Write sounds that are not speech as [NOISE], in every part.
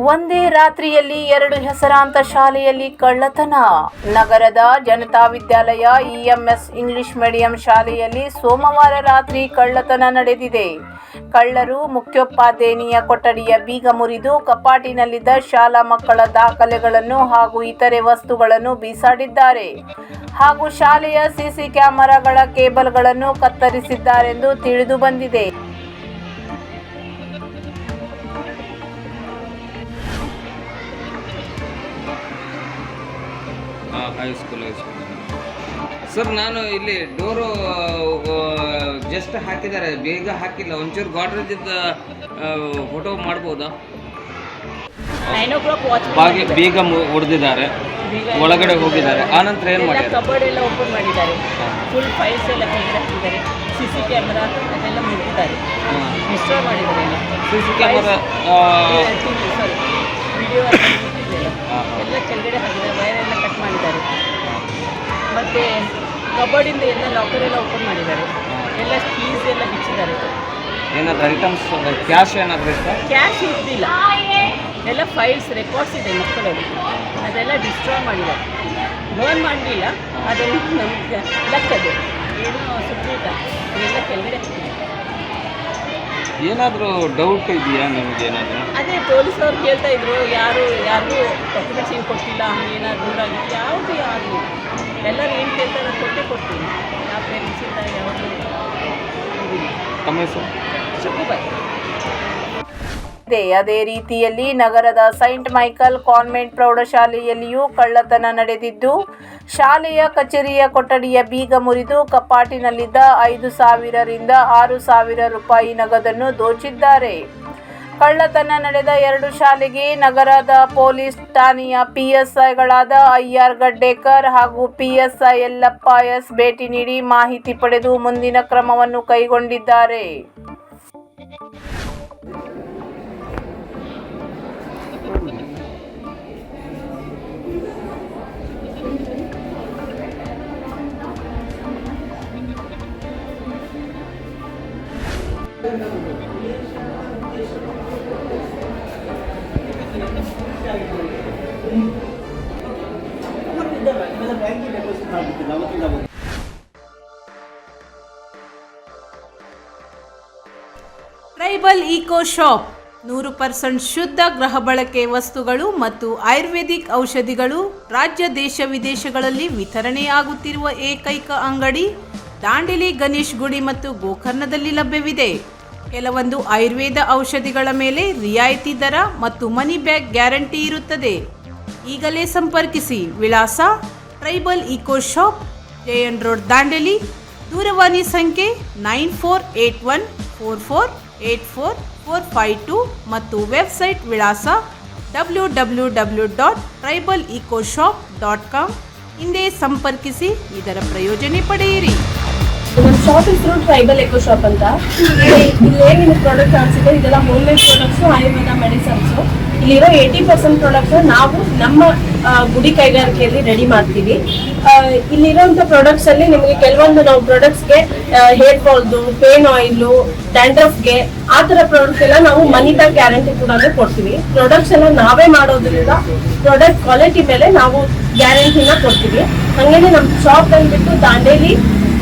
ಒಂದೇ ರಾತ್ರಿಯಲ್ಲಿ ಎರಡು ಹೆಸರಾಂತ ಶಾಲೆಯಲ್ಲಿ ಕಳ್ಳತನ. ನಗರದ Janata Vidyalaya EMS English medium ಶಾಲೆಯಲ್ಲಿ ಸೋಮವಾರ ರಾತ್ರಿ ಕಳ್ಳತನ ನಡೆದಿದೆ. ಕಳ್ಳರು ಮುಖ್ಯೋಪಾಧ್ಯಾಯಿನಿಯ ಕೊಠಡಿಯ ಬೀಗ ಮುರಿದು ಕಪಾಟಿನಲ್ಲಿದ್ದ ಶಾಲಾ ಮಕ್ಕಳ ದಾಖಲೆಗಳನ್ನು ಹಾಗೂ ಇತರೆ ವಸ್ತುಗಳನ್ನು ಬೀಸಾಡಿದ್ದಾರೆ. ಹಾಗೂ ಶಾಲೆಯ ಸಿಸಿ ಕ್ಯಾಮೆರಾಗಳ ಕೇಬಲ್ಗಳನ್ನು ಕತ್ತರಿಸಿದ್ದಾರೆಂದು ತಿಳಿದು ಬಂದಿದೆ. ಹೈಸ್ಕೂಲ್ ಹೈಸ್ಕೂಲ್ ಸರ್ ನಾನು ಇಲ್ಲಿ ಡೋರು ಜಸ್ಟ್ ಹಾಕಿದ್ದಾರೆ. ಬೇಗ ಹಾಕಿಲ್ಲ. ಒಂಚೂರು ಗಾಡ್ರೇಜಿಂದ ಫೋಟೋ ಮಾಡ್ಬೋದಾ? ನೈನ್ ಓ ಕ್ಲಾಕ್ ವಾಚ್ ಬಾಗಿ ಬೀಗ ಹೊಡೆದಿದ್ದಾರೆ ಒಳಗಡೆ ಹೋಗಿದ್ದಾರೆ. ಆನಂತರ ಏನು ಮಾಡಿದ್ದಾರೆ? ಕಬೋರ್ಡ್ ಎಲ್ಲ ಓಪನ್ ಮಾಡಿದ್ದಾರೆ. ಫುಲ್ ಫೈಲ್ಸ್ ಎಲ್ಲ ಕ್ಲೀನ್ ಹಾಕಿದ್ದಾರೆ. ಸಿ ಸಿ ಕ್ಯಾಮ್ರಾ ಅದೆಲ್ಲ ಮುಗಿದ್ದಾರೆ. ಡಿಸ್ಟ್ರಾಯ್ ಮಾಡಿದ್ದಾರೆ ಸಿ ಸಿ ಕ್ಯಾಮರಾ ಸಾರಿ ವಿಡಿಯೋ ಎಲ್ಲ [COUGHS] ಕೆಳಗಡೆ ಹಾಕಿದ್ದಾರೆ. ವೈರ್ ಎಲ್ಲ ಮಾಡಿದ್ದಾರೆ. ಮತ್ತು ಕಬೋರ್ಡಿಂದ ಎಲ್ಲ ಲಾಕರ್ ಎಲ್ಲ ಓಪನ್ ಮಾಡಿದ್ದಾರೆ. ಎಲ್ಲ ಫೀಸ್ ಎಲ್ಲ ಬಿಚ್ಚಿದ್ದಾರೆ ಏನಾದರೂ ಐಟಮ್ಸ್ ಕ್ಯಾಶ್ ಏನಾದರೂ ಇತ್ತು? ಕ್ಯಾಶ್ ಇದ್ದಿಲ್ಲ. ಎಲ್ಲ ಫೈಲ್ಸ್ ರೆಕಾರ್ಡ್ಸ್ ಇದೆ ಮಕ್ಕಳಲ್ಲಿ. ಅದೆಲ್ಲ ಡಿಸ್ಟ್ರಾಯ್ ಮಾಡಿದ್ದಾರೆ. ಲೋನ್ ಮಾಡಲಿಲ್ಲ ಅದೆಲ್ಲ ನಮಗೆ ಲೆಕ್ಕದು ಏನು ಸುಪ್ರೀಟ ಎಲ್ಲ ಕೆಳಗಡೆ. ಏನಾದರೂ ಡೌಟ್ ಇದೆಯಾ ನಿಮಗೆ ಏನಾದರೂ? ಅದೇ ಪೊಲೀಸ್ ಅವ್ರು ಕೇಳ್ತಾ ಇದ್ರು ಯಾರು ಯಾರಿಗೂ ಡಾಕ್ಯುಮೆಂಟ್ಸ್ ಏನು ಕೊಟ್ಟಿಲ್ಲ ಏನಾದರೂ ದೂರಾಗಿ ಯಾವುದು ಯಾರು? ಎಲ್ಲರೂ ಏನು ಕೇಳ್ತಾರೆ ಕೊಟ್ಟೆ ಕೊಡ್ತೀನಿ. ಯಾವ ಇಲ್ಲ ಯಾವುದು ತಮ್ಮ ಹೆಸರು? ಶುಕ್ರಬಾಯ್. ಅದೇ ರೀತಿಯಲ್ಲಿ ನಗರದ ಸೈಂಟ್ ಮೈಕಲ್ ಕಾನ್ವೆಂಟ್ ಪ್ರೌಢಶಾಲೆಯಲ್ಲಿಯೂ ಕಳ್ಳತನ ನಡೆದಿದ್ದು, ಶಾಲೆಯ ಕಚೇರಿಯ ಕೊಠಡಿಯ ಬೀಗ ಮುರಿದು ಕಪಾಟಿನಲ್ಲಿದ್ದ ಐದು ಸಾವಿರರಿಂದ ಆರು ಸಾವಿರ ರೂಪಾಯಿ ನಗದನ್ನು ದೋಚಿದ್ದಾರೆ. ಕಳ್ಳತನ ನಡೆದ ಎರಡು ಶಾಲೆಗೆ ನಗರದ ಪೊಲೀಸ್ ಠಾಣೆಯ ಪಿಎಸ್ಐಗಳಾದ ಐಆರ್ ಗಡ್ಡೇಕರ್ ಹಾಗೂ ಪಿಎಸ್ಐ ಯಲ್ಲಪ್ಪ ಎಸ್ ಭೇಟಿ ನೀಡಿ ಮಾಹಿತಿ ಪಡೆದು ಮುಂದಿನ ಕ್ರಮವನ್ನು ಕೈಗೊಂಡಿದ್ದಾರೆ. Tribal eco shop. ನೂರು ಪರ್ಸೆಂಟ್ ಶುದ್ಧ ಗೃಹ ಬಳಕೆ ವಸ್ತುಗಳು ಮತ್ತು ಆಯುರ್ವೇದಿಕ್ ಔಷಧಿಗಳು ರಾಜ್ಯ, ದೇಶ, ವಿದೇಶಗಳಲ್ಲಿ ವಿತರಣೆಯಾಗುತ್ತಿರುವ ಏಕೈಕ ಅಂಗಡಿ ದಾಂಡೇಲಿ ಗಣೇಶ್ ಗುಡಿ ಮತ್ತು ಗೋಕರ್ಣದಲ್ಲಿ ಲಭ್ಯವಿದೆ. ಕೆಲವೊಂದು ಆಯುರ್ವೇದ ಔಷಧಿಗಳ ಮೇಲೆ ರಿಯಾಯಿತಿ ದರ ಮತ್ತು ಮನಿ ಬ್ಯಾಗ್ ಗ್ಯಾರಂಟಿ ಇರುತ್ತದೆ. ಈಗಲೇ ಸಂಪರ್ಕಿಸಿ ವಿಳಾಸ tribal eco shop, Jayan road, Dandeli. ದೂರವಾಣಿ ಸಂಖ್ಯೆ nine four eight one four four eight four four five two ಮತ್ತು ವೆಬ್ಸೈಟ್ ವಿಳಾಸ W W W dot tribal eco shop dot com. ಹಿಂದೆ ಸಂಪರ್ಕಿಸಿ, ಇದರ ಪ್ರಯೋಜನೆ ಪಡೆಯಿರಿ. ಶಾಪ್ ಹೆಸರು ಟ್ರೈಬಲ್ ಎಕೋ ಶಾಪ್ ಅಂತ. ಇಲ್ಲಿ ನಿಮ್ಗೆ ಪ್ರಾಡಕ್ಟ್ ಕಾಣಿಸಿದೆ ಇದೆಲ್ಲ home made products Ayurveda medicines ಇಲ್ಲಿರೋ ಏಯ್ಟಿ ಪರ್ಸೆಂಟ್ ಪ್ರಾಡಕ್ಟ್ಸ್ ನಾವು ನಮ್ಮ ಗುಡಿ ಕೈಗಾರಿಕೆಯಲ್ಲಿ ರೆಡಿ ಮಾಡ್ತೀವಿ. ಇಲ್ಲಿರೋಂಥ ಪ್ರಾಡಕ್ಟ್ಸ್ ಅಲ್ಲಿ ನಿಮಗೆ ಕೆಲವೊಂದು ನಾವು ಪ್ರಾಡಕ್ಟ್ಸ್ಗೆ ಹೇರ್ ಫಾಲ್ದು ಪೇನ್ ಆಯಿಲು ಡ್ಯಾಂಡ್ರಫ್ಗೆ ಆ ಥರ ಪ್ರಾಡಕ್ಟ್ಸ್ ಎಲ್ಲ ನಾವು ಮನಿ ಬ್ಯಾಕ್ ಗ್ಯಾರಂಟಿ ಕೂಡ ಕೊಡ್ತೀವಿ. ಪ್ರಾಡಕ್ಟ್ಸ್ ಎಲ್ಲ ನಾವೇ ಮಾಡೋದ್ರಿಂದ ಪ್ರಾಡಕ್ಟ್ ಕ್ವಾಲಿಟಿ ಮೇಲೆ ನಾವು ಗ್ಯಾರಂಟಿನ ಕೊಡ್ತೀವಿ. ಹಾಗೇನೆ ನಮ್ಮ ಶಾಪ್ ಬಂದ್ಬಿಟ್ಟು ದಾಂಡೇಲಿ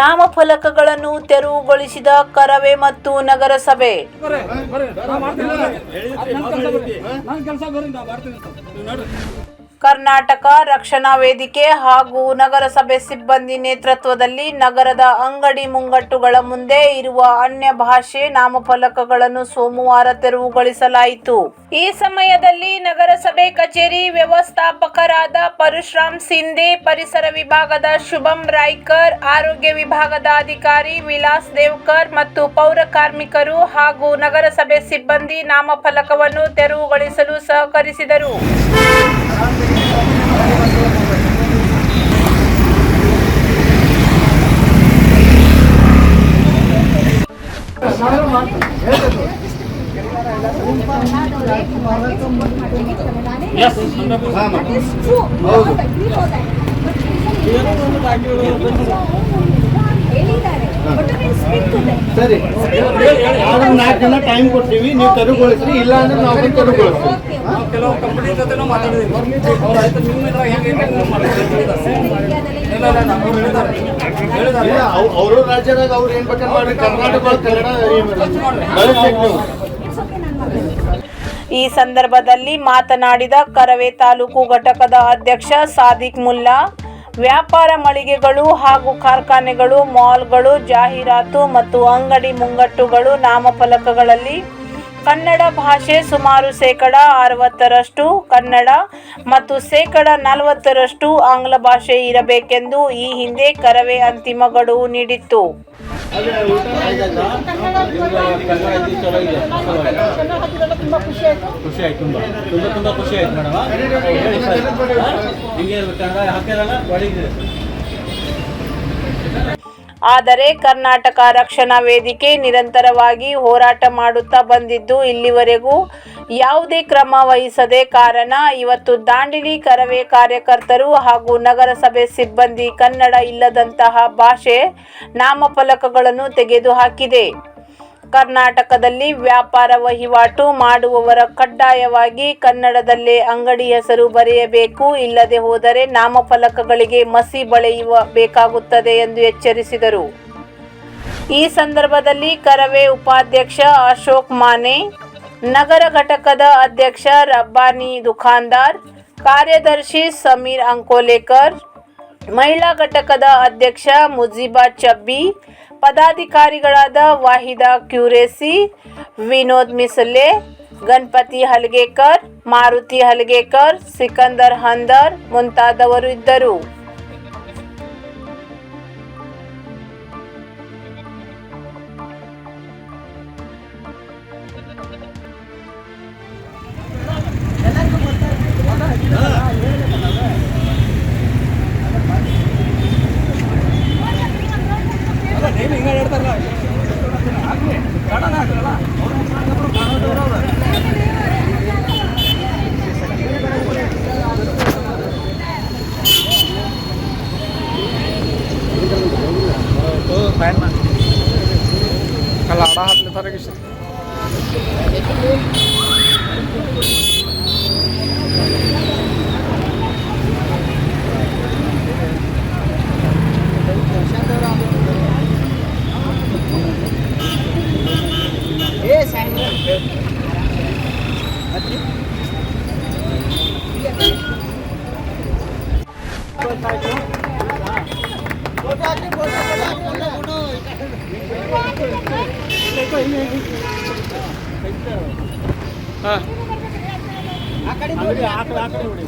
ನಾಮಫಲಕಗಳನ್ನು ತೆರವುಗೊಳಿಸಿದ ಕರವೇ ಮತ್ತು ನಗರಸಭೆ. ಕರ್ನಾಟಕ ರಕ್ಷಣಾ ವೇದಿಕೆ ಹಾಗೂ ನಗರಸಭೆ ಸಿಬ್ಬಂದಿ ನೇತೃತ್ವದಲ್ಲಿ ನಗರದ ಅಂಗಡಿ ಮುಂಗಟ್ಟುಗಳ ಮುಂದೆ ಇರುವ ಅನ್ಯ ಭಾಷೆ ನಾಮಫಲಕಗಳನ್ನು ಸೋಮವಾರ ತೆರವುಗೊಳಿಸಲಾಯಿತು. ಈ ಸಮಯದಲ್ಲಿ ನಗರಸಭೆ ಕಚೇರಿ ವ್ಯವಸ್ಥಾಪಕರಾದ ಪರಶುರಾಮ್ ಸಿಂಧೆ, ಪರಿಸರ ವಿಭಾಗದ ಶುಭಂ ರಾಯ್ಕರ್, ಆರೋಗ್ಯ ವಿಭಾಗದ ಅಧಿಕಾರಿ ವಿಲಾಸ್ ದೇವ್ಕರ್ ಮತ್ತು ಪೌರ ಕಾರ್ಮಿಕರು ಹಾಗೂ ನಗರಸಭೆ ಸಿಬ್ಬಂದಿ ನಾಮಫಲಕವನ್ನು ತೆರವುಗೊಳಿಸಲು ಸಹಕರಿಸಿದರು. ಸರಿ. ನಾಲ್ಕು ಜನ ಟೈಮ್ ಕೊಡ್ತೀವಿ ನೀವು ತೆರವುಗೊಳಿಸ್ರಿ ಇಲ್ಲ ಅಂದ್ರೆ ನಾವು ತೆರವುಗೊಳಿಸ್ತೀವಿ. ಕೆಲವು ಕಂಪನಿ ಜೊತೆನೂ ಮಾತಾಡಿದ್ವಿ ಅವ್ರು ರಾಜ್ಯದಾಗ ಅವ್ರು ಏನ್ ಬೇಕಾದ್ರೆ ಮಾಡಿ ಕರ್ನಾಟಕ ಕನ್ನಡ ಬಳಸ್ಬೇಕು ನೀವು. ಈ ಸಂದರ್ಭದಲ್ಲಿ ಮಾತನಾಡಿದ ಕರವೇ ತಾಲೂಕು ಘಟಕದ ಅಧ್ಯಕ್ಷ ಸಾದಿಕ್ ಮುಲ್ಲಾ, ವ್ಯಾಪಾರ ಮಳಿಗೆಗಳು ಹಾಗೂ ಕಾರ್ಖಾನೆಗಳು, ಮಾಲ್ಗಳು, ಜಾಹೀರಾತು ಮತ್ತು ಅಂಗಡಿ ಮುಂಗಟ್ಟುಗಳು ನಾಮಫಲಕಗಳಲ್ಲಿ ಕನ್ನಡ ಭಾಷೆ ಸುಮಾರು ಶೇಕಡ ಅರವತ್ತರಷ್ಟು ಕನ್ನಡ ಮತ್ತು ಶೇಕಡ ನಲವತ್ತರಷ್ಟು ಆಂಗ್ಲ ಭಾಷೆ ಇರಬೇಕೆಂದು ಈ ಹಿಂದೆ ಕರವೇ ಅಂತಿಮ ಗಡುವು ನೀಡಿತ್ತು ಆದರೆ ಕರ್ನಾಟಕ ರಕ್ಷಣಾ ವೇದಿಕೆ ನಿರಂತರವಾಗಿ ಹೋರಾಟ ಮಾಡುತ್ತಾ ಬಂದಿದ್ದು ಇಲ್ಲಿವರೆಗೂ ಯಾವುದೇ ಕ್ರಮ ವಹಿಸದೆ ಕಾರಣ ಇವತ್ತು ದಾಂಡಿಲಿ ಕರವೇ ಕಾರ್ಯಕರ್ತರು ಹಾಗೂ ನಗರಸಭೆ ಸಿಬ್ಬಂದಿ ಕನ್ನಡ ಇಲ್ಲದಂತಹ ಭಾಷೆ ನಾಮಫಲಕಗಳನ್ನು ತೆಗೆದುಹಾಕಿದೆ. ಕರ್ನಾಟಕದಲ್ಲಿ ವ್ಯಾಪಾರ ವಹಿವಾಟು ಮಾಡುವವರ ಕಡ್ಡಾಯವಾಗಿ ಕನ್ನಡದಲ್ಲೇ ಅಂಗಡಿ ಹೆಸರು ಬರೆಯಬೇಕು. ಇಲ್ಲದೆ ಹೋದರೆ ನಾಮಫಲಕಗಳಿಗೆ ಮಸಿ ಬಳೆಯುವ ಬೇಕಾಗುತ್ತದೆ ಎಂದು ಎಚ್ಚರಿಸಿದರು. ಈ ಸಂದರ್ಭದಲ್ಲಿ ಕರವೇ ಉಪಾಧ್ಯಕ್ಷ ಅಶೋಕ್ ಮಾನೆ, ನಗರ ಘಟಕದ ಅಧ್ಯಕ್ಷ ರಬ್ಬಾನಿ ದುಖಾನ್ದಾರ್, ಕಾರ್ಯದರ್ಶಿ ಸಮೀರ್ ಅಂಕೋಲೇಕರ್, ಮಹಿಳಾ ಘಟಕದ ಅಧ್ಯಕ್ಷ ಮುಜೀಬಾ ಚಬ್ಬಿ ಪದಾಧಿಕಾರಿಗಳಾದ ವಾಹಿದಾ ಕ್ಯೂರೇಸಿ ವಿನೋದ್ ಮಿಸಲೆ ಗಣಪತಿ ಹಲಗೇಕರ್ ಮಾರುತಿ ಹಲಗೇಕರ್ ಸಿಕಂದರ್ ಹಂದರ್ ಮುಂತಾದವರು ಇದ್ದರು. ಏನು ಹಿಂಗೆ ಹೇಳ್ತಾರಲ್ಲ ಹಾಕ್ಲಿ ಕನ್ನಡ ಹಾಂ ಆ ಕಡೆ ನೋಡಿ ಆ ಕಡೆ ಆ ಕಡೆ ನೋಡಿ